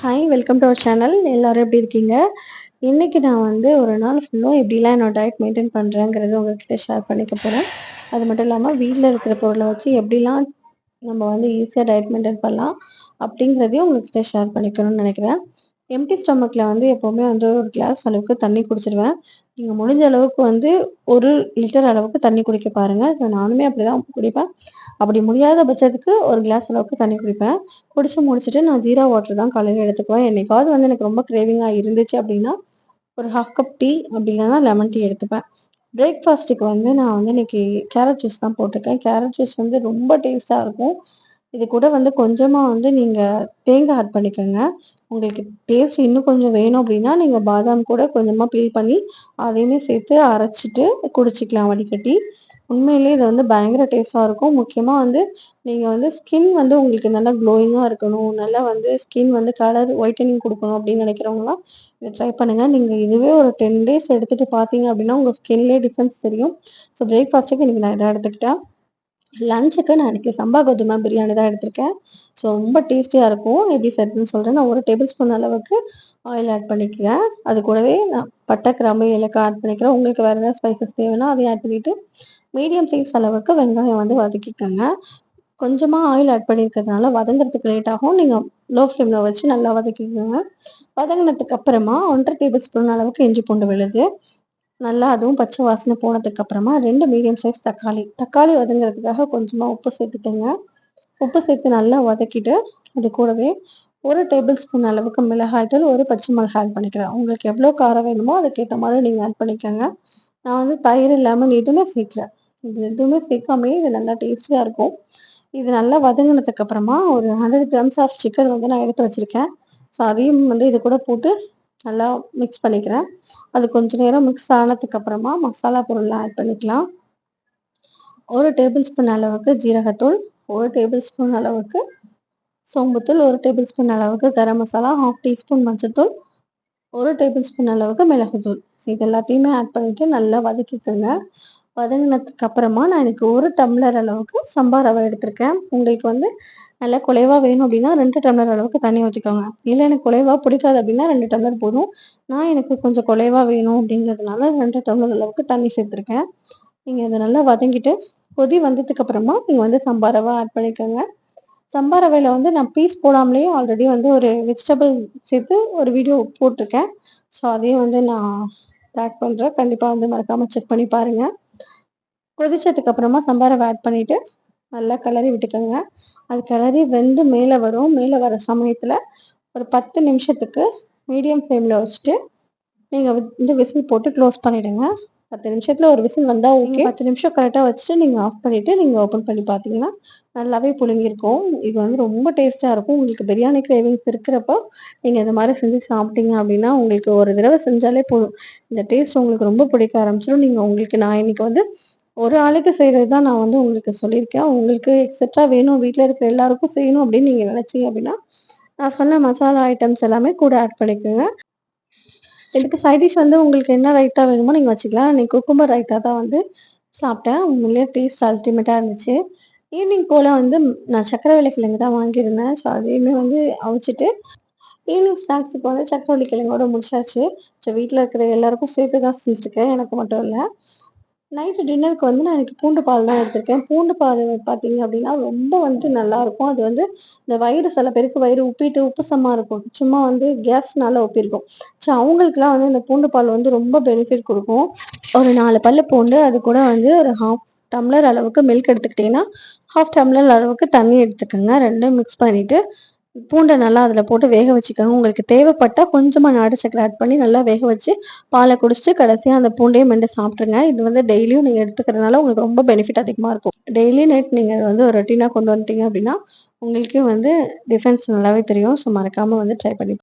Hi welcome to our channel எல்லோரும் எப்படி இருக்கீங்க? இன்றைக்கி நான் வந்து ஒரு நாள் ஃபுல்லும் எப்படிலாம் என்னோட டயட் மெயின்டைன் பண்ணுறேங்கிறது உங்கள்கிட்ட ஷேர் பண்ணிக்க போகிறேன் அது மட்டும் இல்லாமல் வீட்டில் இருக்கிற பொருளை வச்சு எப்படிலாம் நம்ம வந்து ஈஸியாக டயட் மெயின்டைன் பண்ணலாம் அப்படிங்கிறதையும் உங்கள்கிட்ட ஷேர் பண்ணிக்கணும்னு நினைக்கிறேன். எம்டி ஸ்டொமக்கில் வந்து எப்போவுமே வந்து ஒரு கிளாஸ் அளவுக்கு தண்ணி குடிச்சிடுவேன் நீங்கள் முடிஞ்ச அளவுக்கு வந்து ஒரு லிட்டர் அளவுக்கு தண்ணி குடிக்க பாருங்கள் ஸோ நானுமே அப்படி தான் குடிப்பேன். அப்படி முடியாத பட்சத்துக்கு ஒரு கிளாஸ் அளவுக்கு தண்ணி குடிப்பேன். குடிச்சு முடிச்சுட்டு நான் ஜீரா வாட்டர் தான் காலையில் எடுத்துக்குவேன். என்னைக்காவது வந்து எனக்கு ரொம்ப கிரேவிங்காக இருந்துச்சு அப்படின்னா ஒரு ஹாஃப் கப் டீ அப்படி இல்லைன்னா லெமன் டீ எடுத்துப்பேன் பிரேக்ஃபாஸ்ட்டுக்கு வந்து நான் வந்து இன்னைக்கு கேரட் ஜூஸ் தான் போட்டிருக்கேன். கேரட் ஜூஸ் வந்து ரொம்ப டேஸ்ட்டாக இருக்கும். இது கூட வந்து கொஞ்சமாக வந்து நீங்கள் தேங்காய் ஆட் பண்ணிக்கோங்க. உங்களுக்கு டேஸ்ட் இன்னும் கொஞ்சம் வேணும் அப்படின்னா நீங்கள் பாதாம் கூட கொஞ்சமாக பீல் பண்ணி அதையுமே சேர்த்து அரைச்சிட்டு குடிச்சிக்கலாம் வடிகட்டி உண்மையிலே இது வந்து பயங்கர டேஸ்ட்டாக இருக்கும். முக்கியமாக வந்து நீங்கள் வந்து ஸ்கின் வந்து உங்களுக்கு நல்லா க்ளோயிங்காக இருக்கணும். நல்லா வந்து ஸ்கின் வந்து கலர் ஒயிட்டனிங் கொடுக்கணும் அப்படின்னு நினைக்கிறவங்களாம் இதை ட்ரை பண்ணுங்கள் நீங்கள் இதுவே ஒரு டென் டேஸ் எடுத்துகிட்டு பார்த்தீங்க அப்படின்னா உங்கள் ஸ்கின்லேயே டிஃப்ரென்ஸ் தெரியும். ஸோ பிரேக்ஃபாஸ்ட்டுக்கு இன்றைக்கி நான் இதை எடுத்துக்கிட்டேன். லஞ்சுக்கு நான் இன்றைக்கி சம்பா கோதுமை பிரியாணி தான் எடுத்திருக்கேன். ஸோ ரொம்ப டேஸ்டியாக இருக்கும். எப்படி செய்றதுன்னு சொல்கிறேன் நான் ஒரு டேபிள் ஸ்பூன் அளவுக்கு ஆயில் ஆட் பண்ணிக்கிறேன். அது கூடவே நான் பட்டை கிராம்பு ஏலக்காய் ஆட் பண்ணிக்கிறேன். உங்களுக்கு வேறு ஏதாவது ஸ்பைசஸ் தேவைன்னா அதையும் ஆட் பண்ணிவிட்டு மீடியம் சைஸ் அளவுக்கு வெங்காயம் வந்து வதக்கிக்கோங்க. கொஞ்சமாக ஆயில் ஆட் பண்ணியிருக்கிறதுனால வதங்குறதுக்கு லேட் ஆகும். நீங்கள் லோ ஃப்ளேமில் வச்சு நல்லா வதக்கிக்கோங்க. வதங்கினதுக்கு அப்புறமா ஒன்றரை டேபிள் ஸ்பூன் அளவுக்கு இஞ்சி பூண்டு விழுது. நல்லா அதுவும் பச்சை வாசனை போனதுக்கு அப்புறமா ரெண்டு மீடியம் சைஸ் தக்காளி. தக்காளி வதங்குறதுக்காக கொஞ்சமாக உப்பு சேர்த்துக்கோங்க. உப்பு சேர்த்து நல்லா வதக்கிட்டு அது கூடவே ஒரு டேபிள் ஸ்பூன் அளவுக்கு மிளகாய்த்தூள் ஒரு பச்சை மிளகாய் ஆட் பண்ணிக்கிறேன். உங்களுக்கு எவ்வளோ காரம் வேணுமோ அதுக்கேற்ற மாதிரி நீங்கள் ஆட் பண்ணிக்கோங்க. நான் வந்து தயிர் இல்லாமல் எதுவுமே சேர்க்குறேன் இது எதுவுமே சேர்க்காமே இது நல்லா டேஸ்டியாக இருக்கும். இது நல்லா வதங்கினதுக்கு அப்புறமா ஒரு ஹண்ட்ரட் கிராம்ஸ் ஆஃப் சிக்கன் வந்து நான் எடுத்து வச்சுருக்கேன். ஸோ அதையும் வந்து இது கூட போட்டு நல்லா மிக்ஸ் பண்ணிக்கிறேன். அது கொஞ்ச நேரம் மிக்ஸ் ஆனதுக்கு அப்புறமா மசாலா பொருள்லாம் ஆட் பண்ணிக்கலாம். ஒரு டேபிள் ஸ்பூன் அளவுக்கு ஜீரகத்தூள் ஒரு டேபிள் ஸ்பூன் அளவுக்கு சோம்புத்தூள் ஒரு டேபிள் ஸ்பூன் அளவுக்கு கரம் மசாலா ஹாஃப் டீஸ்பூன் மஞ்சத்தூள் ஒரு டேபிள் ஸ்பூன் அளவுக்கு மிளகுத்தூள். இது எல்லாத்தையுமே ஆட் பண்ணிவிட்டு நல்லா வதக்கிக்கோங்க. வதங்கினதுக்கு அப்புறமா நான் எனக்கு ஒரு டம்ளர் அளவுக்கு சம்பா ரவை எடுத்திருக்கேன். உங்களுக்கு வந்து நல்லா குலைவாக வேணும் அப்படின்னா ரெண்டு டம்ளர் அளவுக்கு தண்ணி ஊற்றிக்கோங்க இல்லை எனக்கு குலைவாக பிடிக்காது அப்படின்னா ரெண்டு டம்ளர் போதும். நான் எனக்கு கொஞ்சம் குலைவாக வேணும் அப்படிங்கிறதுனால ரெண்டு டம்ளர் அளவுக்கு தண்ணி சேர்த்துருக்கேன். நீங்கள் அதை நல்லா வதங்கிட்டு கொதி வந்ததுக்கு அப்புறமா நீங்கள் வந்து சம்பா ரவை ஆட் பண்ணிக்கோங்க. சம்பா ரவையில் வந்து நான் பீஸ் போடாமலேயே ஆல்ரெடி வந்து ஒரு வெஜிடபிள் சேர்த்து ஒரு வீடியோ போட்டிருக்கேன். ஸோ அதையும் வந்து நான் பேக் பண்ணுறேன் கண்டிப்பாக வந்து மறக்காமல் செக் பண்ணி பாருங்கள் கொதிச்சதுக்கு அப்புறமா சம்பாரம் ஆட் பண்ணிவிட்டு நல்லா கிளறி விட்டுக்கோங்க. அது கிளறி வெந்து மேலே வரும். மேலே வர சமயத்தில் ஒரு பத்து நிமிஷத்துக்கு மீடியம் ஃப்ளேமில் வச்சுட்டு நீங்கள் வந்து விசில் போட்டு க்ளோஸ் பண்ணிவிடுங்க பத்து நிமிஷத்தில் ஒரு விசில் வந்தால் ஓகே பத்து நிமிஷம் கரெக்டாக வச்சுட்டு நீங்கள் ஆஃப் பண்ணிவிட்டு நீங்கள் ஓப்பன் பண்ணி பார்த்தீங்கன்னா நல்லாவே புழுங்கியிருக்கும். இது வந்து ரொம்ப டேஸ்ட்டாக இருக்கும். உங்களுக்கு பிரியாணி கிரேவிங்ஸ் இருக்கிறப்போ நீங்கள் இந்த மாதிரி செஞ்சு சாப்பிட்டீங்க அப்படின்னா உங்களுக்கு ஒரு தடவை செஞ்சாலே போதும். இந்த டேஸ்ட் உங்களுக்கு ரொம்ப பிடிக்க ஆரம்பிச்சிடும் நீங்கள் உங்களுக்கு நான் இன்னைக்கு வந்து ஒரு ஆளுக்கு செய்கிறது தான் நான் வந்து உங்களுக்கு சொல்லியிருக்கேன். உங்களுக்கு எக்ஸட்ரா வேணும் வீட்டில் இருக்கிற எல்லாருக்கும் செய்யணும் அப்படின்னு நீங்கள் நினச்சிங்க அப்படின்னா நான் சொன்ன மசாலா ஐட்டம்ஸ் எல்லாமே கூட ஆட் பண்ணிக்கோங்க. இதுக்கு சைட் டிஷ் வந்து உங்களுக்கு என்ன ரைத்தா வேணுமோ நீங்கள் வச்சுக்கலாம். நீங்கள் குக்கும்பர் ரைத்தா தான் வந்து சாப்பிட்டேன். உண்மையிலேயே டேஸ்ட் அல்டிமேட்டாக இருந்துச்சு. ஈவினிங் போல் வந்து நான் சக்கரவள்ளி கிழங்கு தான் வாங்கியிருந்தேன். ஸோ அதையுமே வந்து அவிச்சிட்டு ஈவினிங் ஸ்நாக்ஸுக்கு வந்து சக்கரவள்ளி கிழங்கோட முடிச்சாச்சு. ஸோ வீட்டில் இருக்கிற எல்லாருக்கும் சேர்த்து தான் செஞ்சுருக்கேன். எனக்கு மட்டும் இல்லை. நைட்டு டின்னருக்கு வந்து நான் எனக்கு பூண்டு பால் தான் எடுத்திருக்கேன். பூண்டு பால் பார்த்தீங்க அப்படின்னா ரொம்ப வந்து நல்லாயிருக்கும். அது வந்து இந்த வயிறு சில பேருக்கு வயிறு உப்பிட்டு உப்புசமாக இருக்கும். சும்மா வந்து கேஸ்னால ஒப்பிருக்கும். ஸோ அவங்களுக்குலாம் வந்து இந்த பூண்டு பால் வந்து ரொம்ப பெனிஃபிட் கொடுக்கும். ஒரு நாலு பல்லு பூண்டு அது கூட வந்து ஒரு ஹாஃப் டம்ளர் அளவுக்கு மில்க் எடுத்துக்கிட்டிங்கன்னா ஹாஃப் டம்ளர் அளவுக்கு தண்ணி எடுத்துக்கோங்க. ரெண்டும் மிக்ஸ் பண்ணிவிட்டு பூண்டை நல்லா அதில் போட்டு வேக வச்சுக்கோங்க. உங்களுக்கு தேவைப்பட்டால் கொஞ்சமாக நாடு சக்கரை ஆட் பண்ணி நல்லா வேக வச்சு பாலை குடிச்சிட்டு கடைசியாக அந்த பூண்டையும் மெண்டு சாப்பிட்ருங்க இது வந்து டெய்லியும் நீங்கள் எடுத்துக்கிறதுனால உங்களுக்கு ரொம்ப பெனிஃபிட் அதிகமாக இருக்கும். டெய்லி நைட் நீங்கள் வந்து ஒரு ரொட்டீனாக கொண்டு வந்துட்டீங்க அப்படின்னா உங்களுக்கே வந்து டிஃபரன்ஸ் நல்லாவே தெரியும். ஸோ மறக்காமல் வந்து ட்ரை பண்ணி